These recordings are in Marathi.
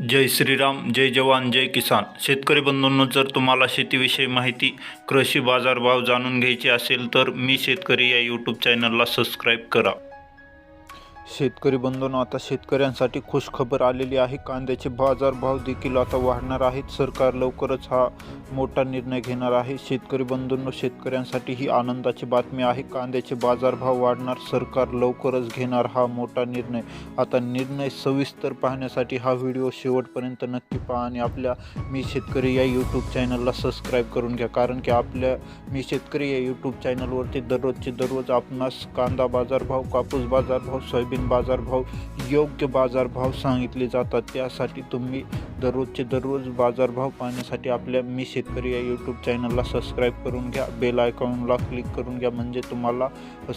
जय श्रीराम जय जवान जय किसान. शेतकरी बंधूंनो जर तुम्हाला शेतीविषयी माहिती कृषी बाजारभाव जाणून घ्यायची असेल तर मी शेतकरी या यूट्यूब चॅनलला सबस्क्राईब करा. शेतकरी बंधून आता शेतकऱ्यांसाठी खुशखबर आलेली आहे. कांद्याचे बाजारभाव देखील आता वाढणार आहेत. सरकार लवकरच हा मोठा निर्णय घेणार आहे. शेतकरी बंधूंनो शेतकऱ्यांसाठी ही आनंदाची बातमी आहे. कांद्याचे बाजारभाव वाढणार सरकार लवकरच घेणार हा मोठा निर्णय. आता निर्णय सविस्तर पाहण्यासाठी हा व्हिडिओ शेवटपर्यंत नक्की पहा आणि आपल्या मी शेतकरी या यूट्यूब चॅनलला सबस्क्राईब करून घ्या. कारण की आपल्या मी शेतकरी या यूट्यूब चॅनलवरती दररोजचे दररोज आपणास कांदा बाजारभाव कापूस बाजारभाव सोयाबीन बाजारभाव योग्य बाजारभाव सांगितले जातात. त्यासाठी तुम्ही दररोजचे दररोज बाजारभाव पाहण्यासाठी आपल्या मी शेतकरी या यूट्यूब चॅनलला सबस्क्राईब करून घ्या. बेल आयकॉनला क्लिक करून घ्या. म्हणजे तुम्हाला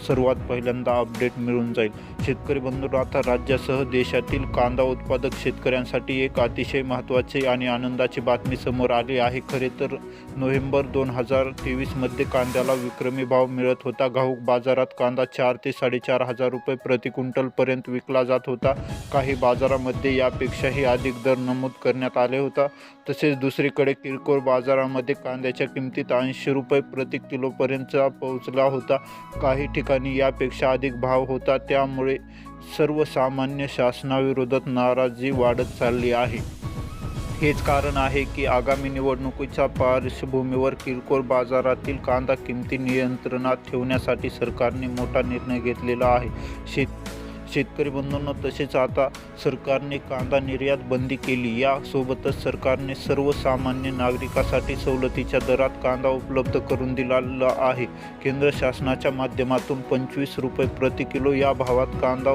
सर्वात पहिल्यांदा अपडेट मिळून जाईल. शेतकरी बंधू आता राज्यासह देशातील कांदा उत्पादक शेतकऱ्यांसाठी एक अतिशय महत्त्वाचे आणि आनंदाची बातमी समोर आली आहे. खरे तर नोव्हेंबर दोन हजार तेवीसमध्ये कांद्याला विक्रमी भाव मिळत होता. घाऊक बाजारात कांदा चार ते साडेचार हजार रुपये प्रति पर्यंत विकला जात होता. काही बाजारामध्ये यापेक्षाही अधिक दर नमूद करण्यात आले होता. तसेच दुसरीकडे किरकोळ बाजारामध्ये कांद्याच्या किमतीत ऐंशी रुपये प्रति किलोपर्यंत पोहोचला होता. काही ठिकाणी यापेक्षा अधिक भाव होता. त्यामुळे सर्वसामान्य शासनाविरोधात नाराजी वाढत चालली आहे. हेच कारण आहे की आगामी निवडणुकीच्या पार्श्वभूमीवर किरकोळ बाजारातील कांदा किमती नियंत्रणात ठेवण्यासाठी सरकारने मोठा निर्णय घेतलेला आहे. शेत शेतकरी बंधूंना तसेच आता सरकारने कांदा निर्यात बंदी केली. यासोबतच सरकारने सर्वसामान्य नागरिकासाठी सवलतीच्या दरात कांदा उपलब्ध करून दिलेला आहे. केंद्र शासनाच्या माध्यमातून पंचवीस रुपये प्रति किलो या भावात कांदा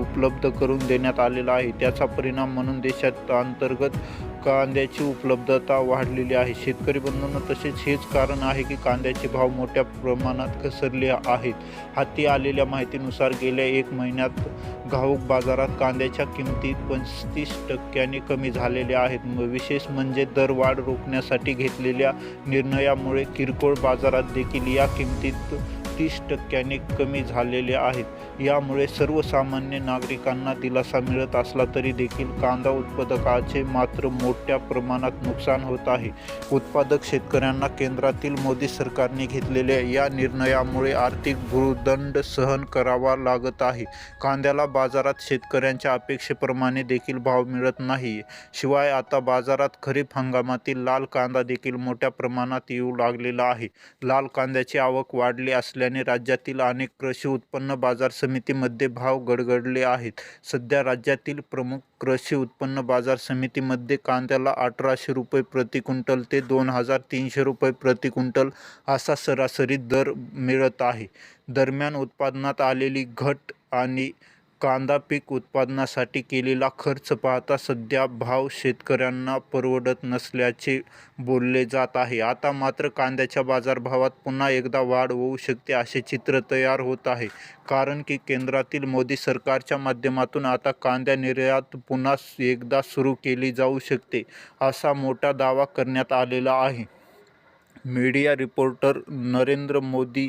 उपलब्ध करून देण्यात आलेला आहे. त्याचा परिणाम म्हणून देशात अंतर्गत कांद्याची उपलब्धता वाढलेली आहे. शेतकरी बंधूंना तसेच हेच कारण आहे की कांद्याचे भाव मोठ्या प्रमाणात घसरले आहेत. हाती आलेल्या माहितीनुसार गेल्या एक महिन्यात घाऊक बाजारात कांद्याच्या किमती पस्तीस टक्क्यांनी कमी झालेल्या आहेत. म- विशेष म्हणजे दरवाढ रोखण्यासाठी घेतलेल्या निर्णयामुळे किरकोळ बाजारात देखील या किमतीत तीस टक्क्याने कमी झालेले आहेत. यामुळे सर्वसामान्य नागरिकांना दिलासा मिळत असला तरी देखील कांदा उत्पादकाचे मात्र मोठ्या प्रमाणात नुकसान होत आहे. उत्पादक शेतकऱ्यांना केंद्रातील मोदी सरकारने घेतलेल्या या निर्णयामुळे आर्थिक भूदंड सहन करावा लागत आहे. कांद्याला बाजारात शेतकऱ्यांच्या अपेक्षेप्रमाणे देखील भाव मिळत नाही. शिवाय आता बाजारात खरीप हंगामातील लाल कांदा देखील मोठ्या प्रमाणात येऊ लागलेला आहे. लाल कांद्याची आवक वाढली झाल्याने राज्यातील अनेक कृषी उत्पन्न बाजार समितीमध्ये भाव गडगडले आहेत. सध्या राज्यातील प्रमुख कृषी उत्पन्न बाजार समितीमध्ये कांद्याला अठराशे रुपये प्रति क्विंटल ते दोन हजार तीनशे रुपये प्रति क्विंटल असा सरासरी दर मिळत आहे. दरम्यान उत्पादनात आलेली घट आणि कांदा पीक उत्पादनासाठी केलेला खर्च पाहता सध्या भाव शेतकऱ्यांना परवडत नसल्याचे बोलले जात आहे. आता मात्र कांद्याच्या बाजारभावात पुन्हा एकदा वाढ होऊ शकते असे चित्र तयार होत आहे. कारण की केंद्रातील मोदी सरकारच्या माध्यमातून आता कांद्या निर्यात पुन्हा एकदा सुरू केली जाऊ शकते असा मोठा दावा करण्यात आलेला आहे. मीडिया रिपोर्टर नरेंद्र मोदी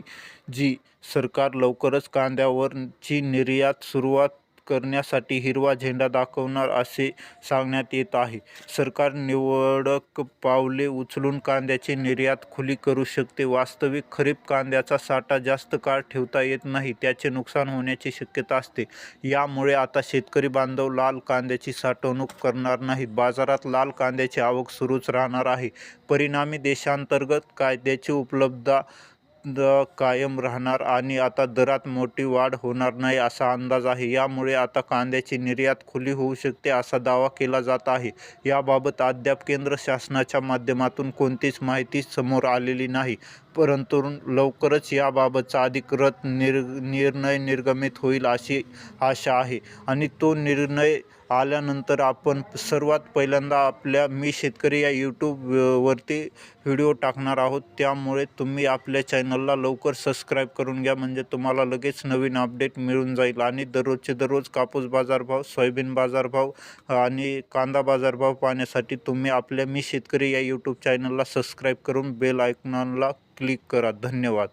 जी सरकार लवकरच कांद्यावरची निर्यात सुरुवात करण्यासाठी हिरवा झेंडा दाखवणार असे सांगण्यात येत आहे. सरकार निवडक पावले उचलून कांद्याची निर्यात खुली करू शकते. वास्तविक खरीप कांद्याचा साठा जास्त काळ ठेवता येत नाही त्याचे नुकसान होण्याची शक्यता असते. यामुळे आता शेतकरी बांधव लाल कांद्याची साठवणूक करणार नाहीत. बाजारात लाल कांद्याची आवक सुरूच राहणार आहे. परिणामी देशांतर्गत कायद्याची उपलब्धता कायम राहणार आणि आता दरात मोठी वाढ होणार नाही असा अंदाज आहे. यामुळे आता कांद्याची निर्यात खुली होऊ शकते असा दावा केला जात आहे. याबाबत अद्याप केंद्र शासनाच्या माध्यमातून कोणतीच माहिती समोर आलेली नाही. परंतु लवकरच याबाबतचा अधिकृत निर निर्णय निर्गमित होईल अशी आशा आहे आणि तो निर्णय आल्यानंतर आपण सर्वात पहिल्यांदा आपल्या मी शेतकरी या यूट्यूबवरती व्हिडिओ टाकणार आहोत. त्यामुळे तुम्ही आपल्या चॅनलला लवकर सबस्क्राईब करून घ्या. म्हणजे तुम्हाला लगेच नवीन अपडेट मिळून जाईल. आणि दररोजचे दररोज कापूस बाजारभाव सोयाबीन बाजारभाव आणि कांदा बाजारभाव पाहण्यासाठी तुम्ही आपल्या मी शेतकरी या यूट्यूब चॅनलला सबस्क्राईब करून बेल आयकॉनला क्लिक करा. धन्यवाद.